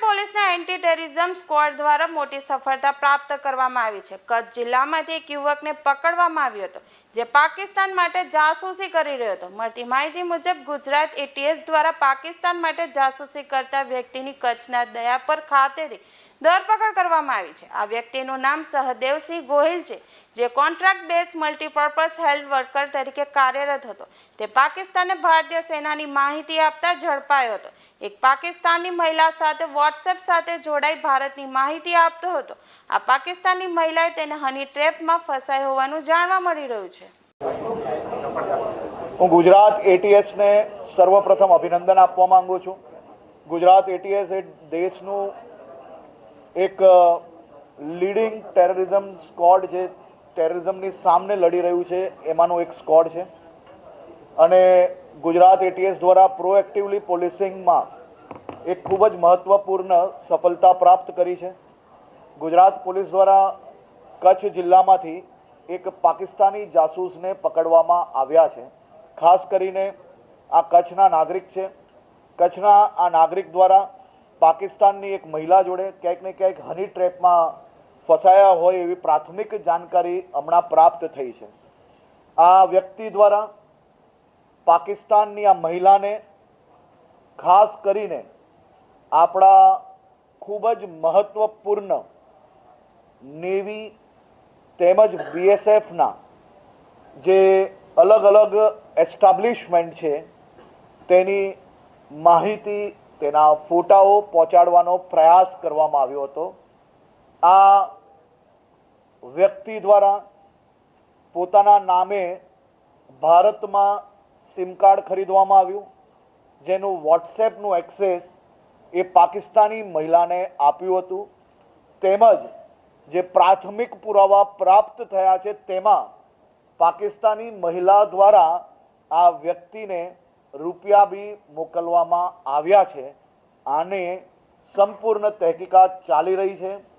પોલીસના anti terrorism squad દ્વારા મોટી સફળતા પ્રાપ્ત કરવામાં આવી છે. કચ્છ જિલ્લામાંથી એક યુવકને પકડવામાં આવ્યો હતો, જે પાકિસ્તાન માટે જાસૂસી કરી રહ્યો હતો. મળતી માહિતી મુજબ, ગુજરાત એટીએસ દ્વારા પાકિસ્તાન માટે જાસૂસી કરતા વ્યક્તિની કચ્છના દયાપર ખાતેથી ધરપકડ કરવામાં આવી છે. આ વ્યક્તિનું નામ સહદેવસિંહ ગોહિલ છે, જે contract base multipurpose health worker તરીકે કાર્યરત હતો. તે પાકિસ્તાને ભારતીય સેનાની માહિતી આપતા ઝડપાયો હતો. એક પાકિસ્તાની મહિલા સાથે વોટ્સએપ સાથે જોડાઈ ભારતની માહિતી આપતો હતો. આ પાકિસ્તાની મહિલાએ તેને હની ટ્રેપમાં ફસાઈ હોવાનું જાણવા મળી રહ્યું છે. હું ગુજરાત એટીએસને સર્વપ્રથમ અભિનંદન આપવા માંગુ છું. ગુજરાત એટીએસ એ દેશનું એક લીડિંગ ટેરરિઝમ સ્કોડ જે ટેરરિઝમની સામે લડી રહ્યું છે, એમાંનું એક સ્કોડ છે. અને ગુજરાત એટીએસ દ્વારા પ્રોએક્ટિવલી પોલીસિંગમાં એક ખૂબ જ મહત્ત્વપૂર્ણ સફળતા પ્રાપ્ત કરી છે. ગુજરાત પોલીસ દ્વારા કચ્છ જિલ્લામાંથી એક પાકિસ્તાની જાસૂસને પકડવામાં આવ્યા છે. ખાસ કરીને આ કચ્છના નાગરિક છે. કચ્છના આ નાગરિક દ્વારા પાકિસ્તાનની એક મહિલા જોડે ક્યાંક ને ક્યાંક હની ટ્રેપમાં ફસાયા હોય એવી પ્રાથમિક જાણકારી હમણાં પ્રાપ્ત થઈ છે. આ વ્યક્તિ દ્વારા પાકિસ્તાનની આ મહિલાને ખાસ કરીને આપણા ખૂબ જ મહત્ત્વપૂર્ણ નેવી તેમજ બીએસએફના જે અલગ અલગ એસ્ટાબ્લિશમેન્ટ છે તેની માહિતી તેના ફોટાઓ પહોંચાડવાનો પ્રયાસ કરવામાં આવ્યો હતો. આ વ્યક્તિ દ્વારા પોતાના નામે ભારતમાં સિમ કાર્ડ ખરીદવામાં આવ્યું. જેનું વોટ્સએપનું એક્સેસ એ પાકિસ્તાની મહિલાને આપ્યું હતું. તેમજ જે પ્રાથમિક પુરાવા પ્રાપ્ત થયા છે તેમાં પાકિસ્તાની મહિલા દ્વારા આ વ્યક્તિને રૂપિયા બી મોકલવામાં આવ્યા છે. આને સંપૂર્ણ તહેકીકાત ચાલી રહી છે.